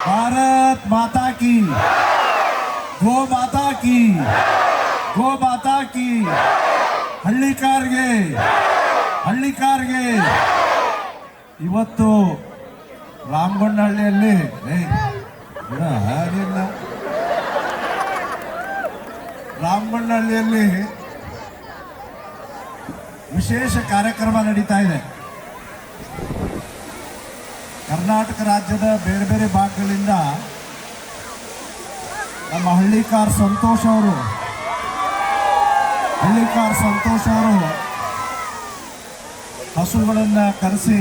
ಭಾರತ್ ಮಾತಾ ಕಿ ಗೋ ಮಾತಾ ಕಿ ಗೋ ಮಾತಾ ಕಿ ಹಳ್ಳಿಕಾರ್ಗೆ ಹಳ್ಳಿಕಾರ್ಗೆ ಇವತ್ತು ರಾಮಗೊಂಡಹಳ್ಳಿಯಲ್ಲಿ ಹಾಗೆಲ್ಲ. ರಾಮಗೊಂಡಹಳ್ಳಿಯಲ್ಲಿ ವಿಶೇಷ ಕಾರ್ಯಕ್ರಮ ನಡೀತಾ ಇದೆ. ಕರ್ನಾಟಕ ರಾಜ್ಯದ ಬೇರೆ ಬೇರೆ ಭಾಗಗಳಿಂದ ನಮ್ಮ ಹಳ್ಳಿಕಾರ್ ಸಂತೋಷ್ ಅವರು ಹಳ್ಳಿಕಾರ್ ಸಂತೋಷ್ ಅವರು ಹಸುಗಳನ್ನು ಕರೆಸಿ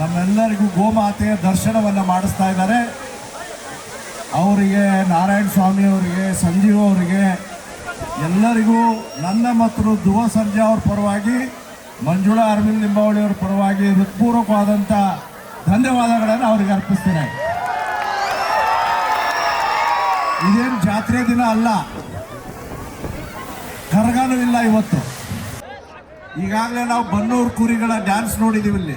ನಮ್ಮೆಲ್ಲರಿಗೂ ಗೋಮಾತೆಯ ದರ್ಶನವನ್ನು ಮಾಡಿಸ್ತಾ ಇದ್ದಾರೆ. ಅವರಿಗೆ, ನಾರಾಯಣ ಸ್ವಾಮಿ ಅವರಿಗೆ, ಸಂಜೀವ್ ಅವರಿಗೆ ಎಲ್ಲರಿಗೂ ನನ್ನ ಮತ್ತು ಧ್ರುವ ಸರ್ಜಾ ಅವ್ರ ಪರವಾಗಿ ಮಂಜುಳಾ ಅರವಿಂದ್ ಲಿಂಬಾವಳಿ ಅವ್ರ ಪರವಾಗಿ ಹೃತ್ಪೂರ್ವಕವಾದಂಥ ಧನ್ಯವಾದಗಳನ್ನು ಅವರಿಗೆ ಅರ್ಪಿಸ್ತೇನೆ. ಇದೇನು ಜಾತ್ರೆ ದಿನ ಅಲ್ಲ. ಕರಗನೂ ಇಲ್ಲ ಇವತ್ತು. ಈಗಾಗಲೇ ನಾವು ಬನ್ನೂರು ಕುರಿಗಳ ಡ್ಯಾನ್ಸ್ ನೋಡಿದ್ದೀವಿ ಇಲ್ಲಿ.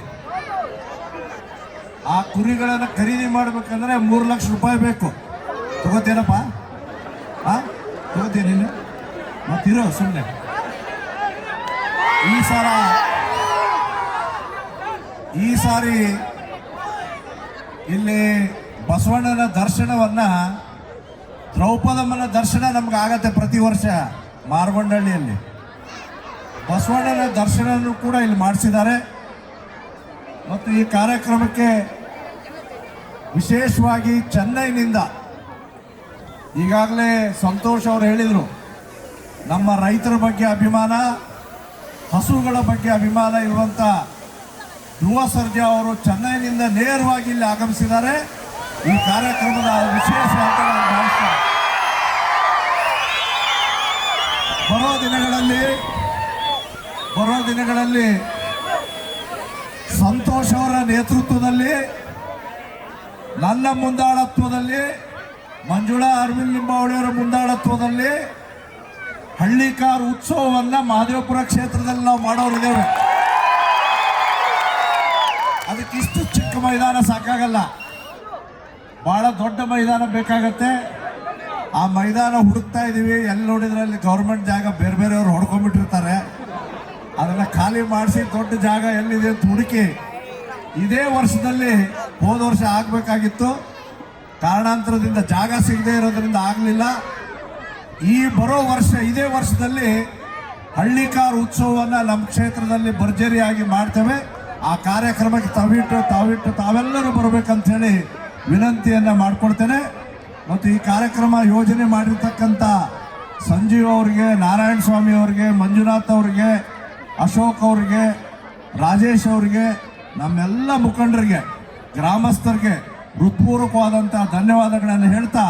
ಆ ಕುರಿಗಳನ್ನು ಖರೀದಿ ಮಾಡ್ಬೇಕಂದ್ರೆ ಮೂರು ಲಕ್ಷ ರೂಪಾಯಿ ಬೇಕು. ತಗೋತೇನಪ್ಪ. ಹಾಂ ತಗೋತೇನಿಲ್ಲ ಮತ್ತಿರೋ ಸುಮ್ಮನೆ ಈ ಸಲ ಈ ಸಾರಿ ಇಲ್ಲಿ ಬಸವಣ್ಣನ ದರ್ಶನವನ್ನ, ದ್ರೌಪದಮ್ಮನ ದರ್ಶನ ನಮ್ಗೆ ಆಗತ್ತೆ ಪ್ರತಿ ವರ್ಷ ಮಾರ್ಗೊಂಡಳ್ಳಿಯಲ್ಲಿ ಬಸವಣ್ಣನ ದರ್ಶನನೂ ಕೂಡ ಇಲ್ಲಿ ಮಾಡಿಸಿದ್ದಾರೆ. ಮತ್ತು ಈ ಕಾರ್ಯಕ್ರಮಕ್ಕೆ ವಿಶೇಷವಾಗಿ ಚೆನ್ನೈನಿಂದ ಈಗಾಗಲೇ ಸಂತೋಷ್ ಅವರು ಹೇಳಿದರು, ನಮ್ಮ ರೈತರ ಬಗ್ಗೆ ಅಭಿಮಾನ ಹಸುಗಳ ಬಗ್ಗೆ ಅಭಿಮಾನ ಇರುವಂಥ ಧ್ರುವ ಸರ್ಜಾ ಅವರು ಚೆನ್ನೈನಿಂದ ನೇರವಾಗಿ ಇಲ್ಲಿ ಆಗಮಿಸಿದ್ದಾರೆ. ಈ ಕಾರ್ಯಕ್ರಮದ ವಿಶೇಷ ಅಂತ ಬರೋ ದಿನಗಳಲ್ಲಿ ಬರೋ ದಿನಗಳಲ್ಲಿ ಸಂತೋಷ್ ಅವರ ನೇತೃತ್ವದಲ್ಲಿ, ನನ್ನ ಮುಂದಾಳತ್ವದಲ್ಲಿ, ಮಂಜುಳಾ ಅರವಿಂದ್ ಲಿಂಬಾವಳಿಯವರ ಮುಂದಾಳತ್ವದಲ್ಲಿ ಹಳ್ಳಿಕಾರ್ ಉತ್ಸವವನ್ನ ಮಹದೇವಪುರ ಕ್ಷೇತ್ರದಲ್ಲಿ ನಾವು ಮಾಡೋರಿದ್ದೇವೆ. ಅದಕ್ಕೆ ಇಷ್ಟು ಚಿಕ್ಕ ಮೈದಾನ ಸಾಕಾಗಲ್ಲ. ಬಹಳ ದೊಡ್ಡ ಮೈದಾನ ಬೇಕಾಗತ್ತೆ. ಆ ಮೈದಾನ ಹುಡುಕ್ತಾ ಇದೀವಿ. ಎಲ್ಲಿ ನೋಡಿದ್ರೆ ಅಲ್ಲಿ ಗೌರ್ಮೆಂಟ್ ಜಾಗ ಬೇರೆ ಬೇರೆಯವ್ರು ಹೊಡ್ಕೊಂಡ್ಬಿಟ್ಟಿರ್ತಾರೆ. ಅದನ್ನ ಖಾಲಿ ಮಾಡಿಸಿ ದೊಡ್ಡ ಜಾಗ ಎಲ್ಲಿದೆ ಅಂತ ಹುಡುಕಿ ಇದೇ ವರ್ಷದಲ್ಲಿ ಹೋದ ವರ್ಷ ಆಗಬೇಕಾಗಿತ್ತು. ಕಾರಣಾಂತರದಿಂದ ಜಾಗ ಸಿಗದೆ ಇರೋದ್ರಿಂದ ಆಗಲಿಲ್ಲ. ಈ ಬರೋ ವರ್ಷ, ಇದೇ ವರ್ಷದಲ್ಲಿ ಹಳ್ಳಿಕಾರ್ ಉತ್ಸವವನ್ನು ನಮ್ಮ ಕ್ಷೇತ್ರದಲ್ಲಿ ಭರ್ಜರಿಯಾಗಿ ಮಾಡ್ತೇವೆ. ಆ ಕಾರ್ಯಕ್ರಮಕ್ಕೆ ತಾವಿಟ್ಟು ತಾವಿಟ್ಟು, ತಾವೆಲ್ಲರೂ ಬರಬೇಕಂತ ಹೇಳಿ ವಿನಂತಿಯನ್ನು ಮಾಡಿಕೊಡ್ತೇನೆ ಮತ್ತು ಈ ಕಾರ್ಯಕ್ರಮ ಯೋಜನೆ ಮಾಡಿರ್ತಕ್ಕಂಥ ಸಂಜೀವ್ ಅವರಿಗೆ, ನಾರಾಯಣ ಸ್ವಾಮಿ ಅವರಿಗೆ, ಮಂಜುನಾಥ್ ಅವರಿಗೆ, ಅಶೋಕ್ ಅವರಿಗೆ, ರಾಜೇಶ್ ಅವರಿಗೆ, ನಮ್ಮೆಲ್ಲ ಮುಖಂಡರಿಗೆ, ಗ್ರಾಮಸ್ಥರಿಗೆ ಹೃತ್ಪೂರ್ವಕವಾದಂಥ ಧನ್ಯವಾದಗಳನ್ನು ಹೇಳ್ತಾ